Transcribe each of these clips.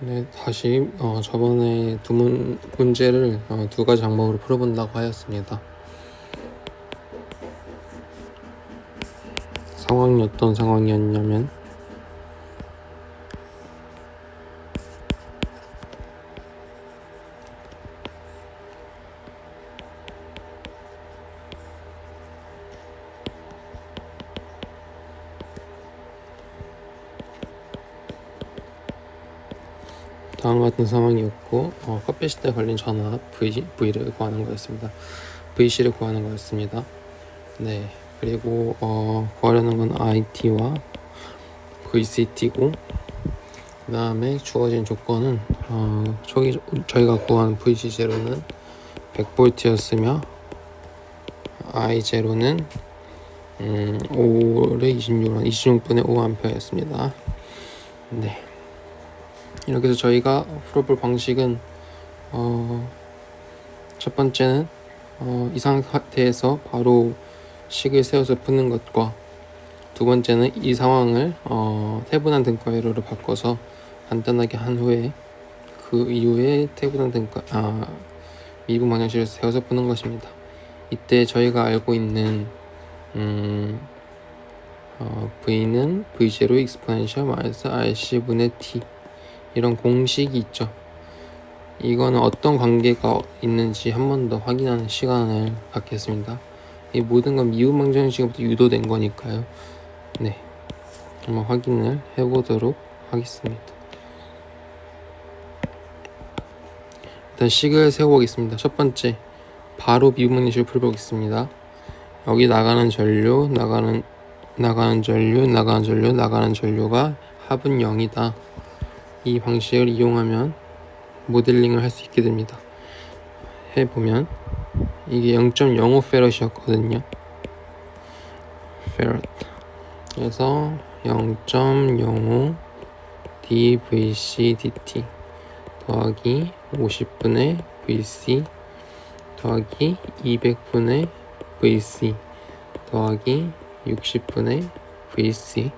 네, 다시 어, 저번에 두 문, 문제를 어, 두 가지 방법으로 풀어본다고 하였습니다. 상황이 어떤 상황이었냐면 다음 같은 상황이었고 어, 커피 시대 걸린 전화 V, V를 구하는 거였습니다. VC를 구하는 거였습니다. 네 그리고 어, 구하려는 건 IT와 VCT고 그 다음에 주어진 조건은 어, 저기, 저희가 구한 VC0는 100V였으며 I0는 음, 5를 26, 26분의 5A였습니다. 네. 이렇게 해서 저희가 풀어볼 방식은 어, 첫 번째는 어, 이 상태에서 바로 식을 세워서 푸는 것과 두 번째는 이 상황을 어, 태분한 등가회로로 바꿔서 간단하게 한 후에 그 이후에 태분한 등가 아, 미분 방정식을 세워서 푸는 것입니다. 이때 저희가 알고 있는 음, 어, v는 v0 exponential 마이너스 rc분의 t 이런 공식이 있죠. 이거는 어떤 관계가 있는지 한 번 더 확인하는 시간을 갖겠습니다. 이 모든 건 미분 방정식부터 유도된 거니까요. 네. 한번 확인을 해보도록 하겠습니다. 일단 식을 세워보겠습니다. 첫 번째, 바로 미분 방정식을 풀어보겠습니다. 여기 나가는 전류, 나가는 나가는 전류, 나가는 전류, 나가는 전류가 합은 0이다. 이 방식을 이용하면 모델링을 할 수 있게 됩니다. 해보면 이게 0.05 페럿이었거든요. 페럿. 그래서 0.05 dVc dt 더하기 50분의 VC 더하기 200분의 VC 더하기 60분의 VC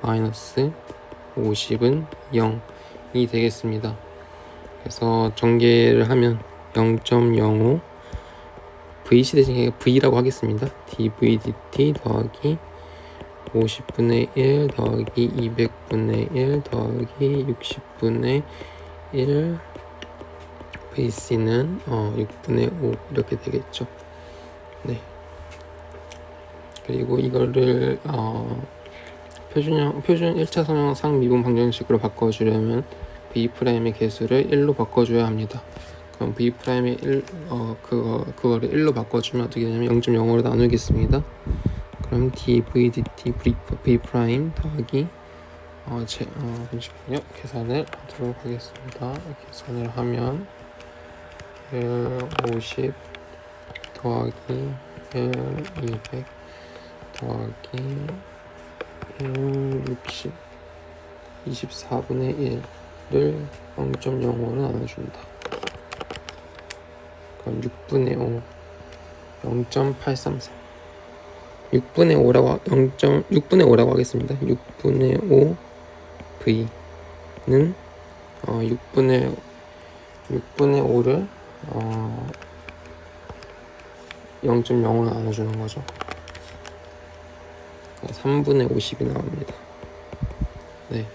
마이너스 50은 0이 되겠습니다. 그래서 전개를 하면 0.05 VC 대신에 V라고 하겠습니다. dVdt 더하기 50분의 1 더하기 200분의 1 더하기 60분의 1 VC는 어, 6분의 5 이렇게 되겠죠. 네. 그리고 이거를 어, 표준형 표준 1차 성형 미분 방정식으로 바꿔주려면 프라임의 개수를 1로 바꿔줘야 합니다. 그럼 프라임의 1 어, 그거 그거를 1로 바꿔주면 어떻게 되냐면 0.05로 나누겠습니다. 그럼 dv dt 프라임 더하기 어, 제, 어, 잠시만요. 계산을 하도록 하겠습니다. 계산을 하면 1, 50 더하기 1, 200 더하기 1, 60 24분의 1을 0.05로 나눠준다. 그럼 6분의 5 0.833 6분의 5라고 0. 6분의 5라고 하겠습니다. 6분의 5 V는 어, 6분의 6분의 5를 어, 0.05로 나눠주는 거죠. 3분의 50이 나옵니다. 네.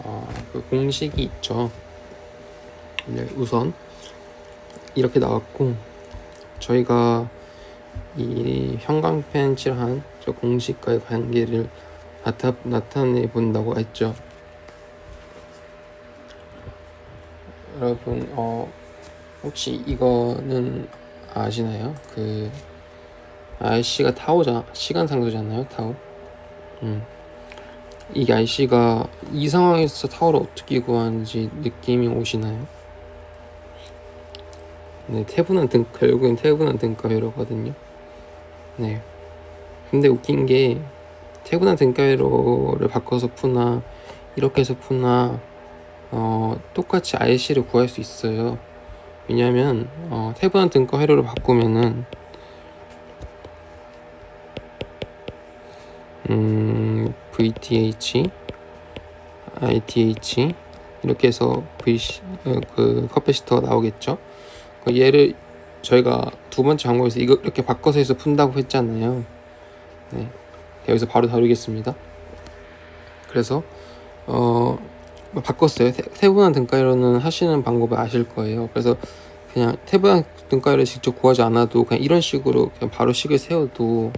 어, 그 공식이 있죠. 네, 우선 이렇게 나왔고 저희가 이 형광펜 칠한 저 공식과의 관계를 나타, 나타내 본다고 했죠. 여러분 어 혹시 이거는 아시나요? 그 RC가 타오자 시간 상도잖아요 타오. 음. 이 RC가 이 상황에서 타오를 어떻게 구하는지 느낌이 오시나요? 네, 태분한 등 결국엔 태분한 등가회로거든요. 네. 근데 웃긴 게 태분한 등가회로를 바꿔서 푸나 이렇게 해서 푸나 어, 똑같이 RC를 구할 수 있어요. 왜냐하면 어, 태분한 등가 회로를 바꾸면은 음, VTH, ITH, 이렇게 해서 VC 어, 그 커패시터가 나오겠죠. 그 얘를 저희가 두 번째 광고에서 이거 이렇게 바꿔서 해서 푼다고 했잖아요. 네, 여기서 바로 다루겠습니다. 그래서 어 바꿨어요. 태- 태분한 등가이로는 하시는 방법을 아실 거예요. 그래서 그냥 태분한 등가이를 직접 구하지 않아도 그냥 이런 식으로 그냥 바로 식을 세워도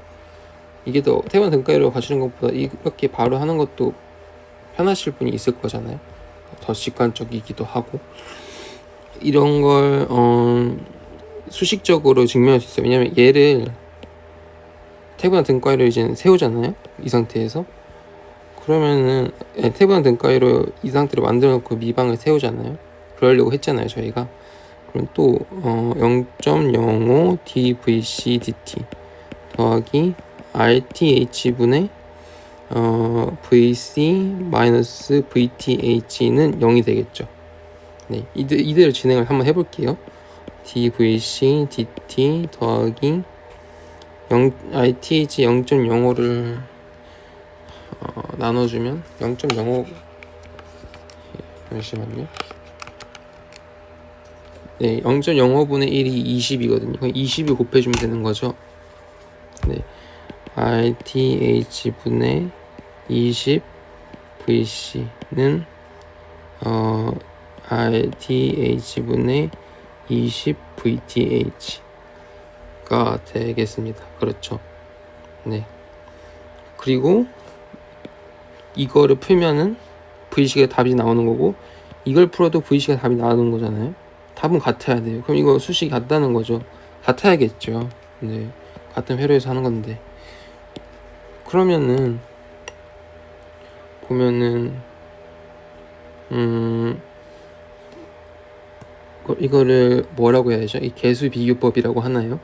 이게 더 태분한 등가이로 가시는 것보다 이렇게 바로 하는 것도 편하실 분이 있을 거잖아요. 더 직관적이기도 하고 이런 걸 어, 수식적으로 증명할 수 있어요. 왜냐면 얘를 태분한 등가이로 이제 세우잖아요. 이 상태에서 그러면은 예, 태분한 등가위로 이 상태로 만들어 놓고 미방을 세우잖아요. 그러려고 했잖아요, 저희가. 그럼 또 어, 0.05 dvc dt 더하기 rth 분의 어, vc 마이너스 vth는 0이 되겠죠. 네, 이대, 이대로 진행을 한번 해볼게요. dvc dt 더하기 0, rth 0.05를 어, 나눠주면 0.05 잠시만요. 네, 0.05분의 1이 20이거든요. 그럼 20이 곱해주면 되는 거죠. 네, RTH 분의 20 VC는 어 RTH 분의 20 VTH가 되겠습니다. 그렇죠. 네. 그리고 이거를 풀면은 V식의 답이 나오는 거고 이걸 풀어도 V식의 답이 나오는 거잖아요. 답은 같아야 돼요. 그럼 이거 수식이 같다는 거죠. 같아야겠죠. 네. 같은 회로에서 하는 건데. 그러면은 보면은 음 이거- 이거를 뭐라고 해야 되죠? 이 개수 비교법이라고 하나요?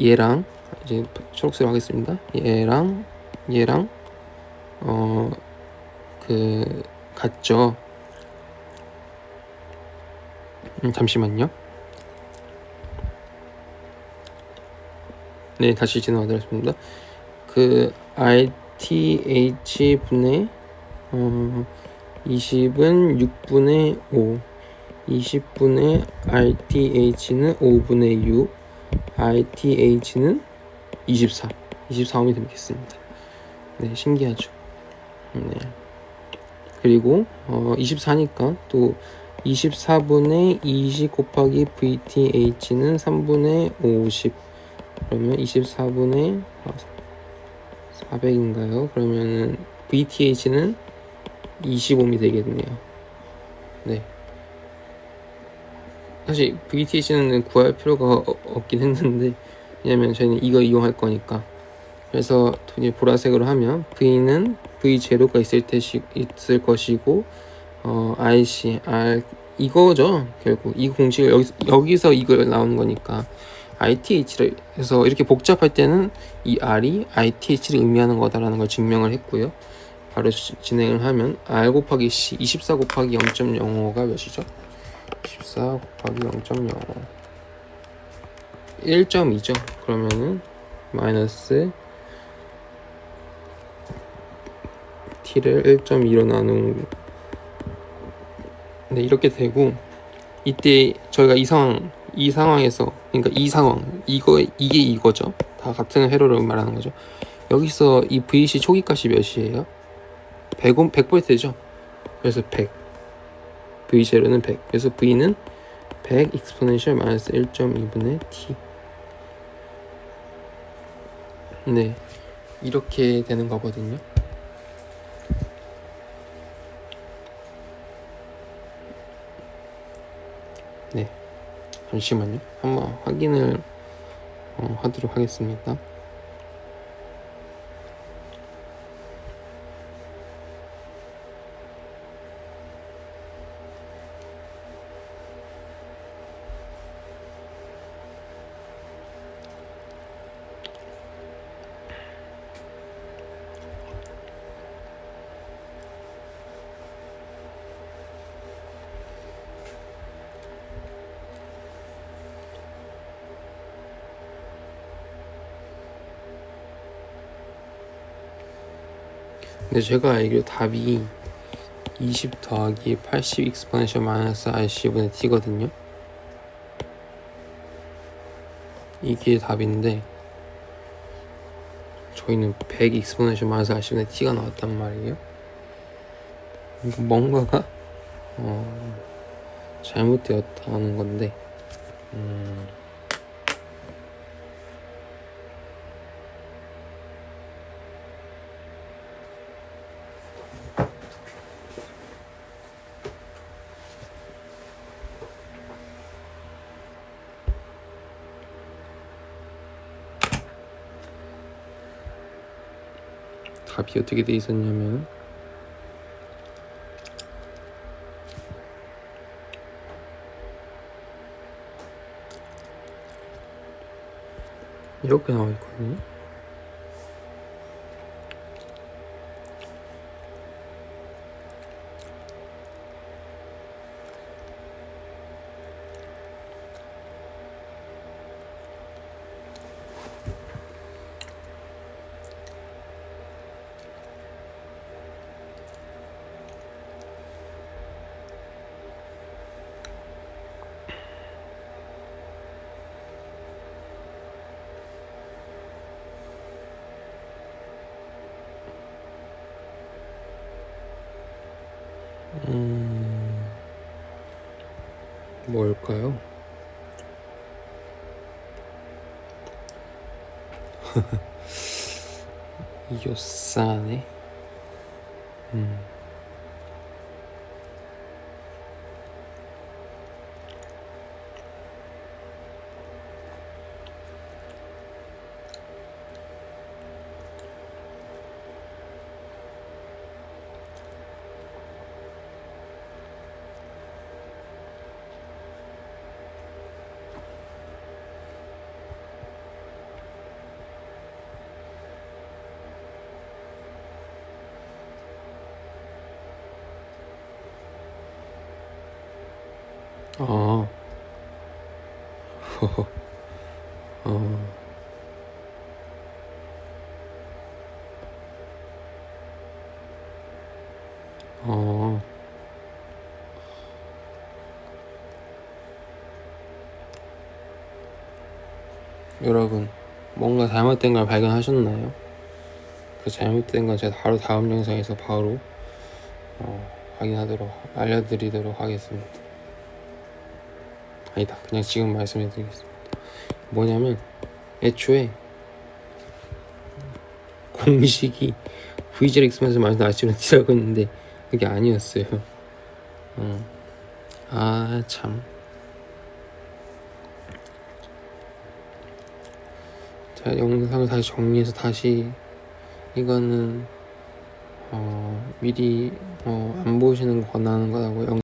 얘랑 이제 초록색 하겠습니다. 얘랑 얘랑 어 그 같죠. 음, 잠시만요. 네, 다시 진행하겠습니다. 그 RTH 분의 어 20은 6분의 5, 20분의 RTH는 5분의 6, RTH는 24, 24옴이 되겠습니다. 네, 신기하죠. 네. 그리고 어 24니까 또 24분의 20 곱하기 VTH는 3분의 50 그러면 24분의 400인가요? 그러면은 VTH는 25이 되겠네요. 네. 사실 VTH는 구할 필요가 어- 없긴 했는데 왜냐면 저희는 이거 이용할 거니까 그래서 이제 보라색으로 하면 V는 V 제로가 있을 때 있을 것이고 어 RC R 이거죠 결국 이 공식을 여기서 여기서 이걸 나오는 거니까 ITH를 해서 이렇게 복잡할 때는 이 R이 ITH를 의미하는 거다라는 걸 증명을 했고요. 바로 시- 진행을 하면 R 곱하기 C 24 곱하기 0.05가 몇이죠? 14 곱하기 0.05 1.2죠. 그러면은 마이너스 t를 1.2로 나눈 네 이렇게 되고 이때 저희가 이 상황 이 상황에서 그러니까 이 상황 이거 이게 이거죠. 다 같은 회로를 말하는 거죠. 여기서 이 VC 초기 값이 몇이에요? 100원 100볼트죠. 그래서 100 V 제로는 100 그래서 V는 100 익스포넨셜 마이너스 1.2분의 t. 네. 이렇게 되는 거거든요 네 잠시만요. 한번 확인을 어, 하도록 하겠습니다 근데 제가 알기로 답이 20 더하기 80 익스포넨셜 마이너스 RC분의 T거든요. 이게 답인데 저희는 100 익스포넨셜 마이너스 RC분의 T가 나왔단 말이에요. 이거 뭔가가 어, 잘못되었다는 건데 음, 답이 어떻게 돼 있었냐면 이렇게 나와 있거든요. 뭘까요? 요싸네. 음. 아. 허허. 어. 어. 여러분, 뭔가 잘못된 걸 발견하셨나요? 그 잘못된 건 제가 바로 다음 영상에서 바로 어, 확인하도록 알려드리도록 하겠습니다. 아니다. 그냥 지금 말씀해 드리겠습니다. 뭐냐면 애초에 공식이 VGL X면서 마이너스 아시는 T라고 했는데 그게 아니었어요. 어. 아 참. 자 영상을 다시 정리해서 다시 이거는 어, 미리 어, 안 보시는 거 권하는 거라고 영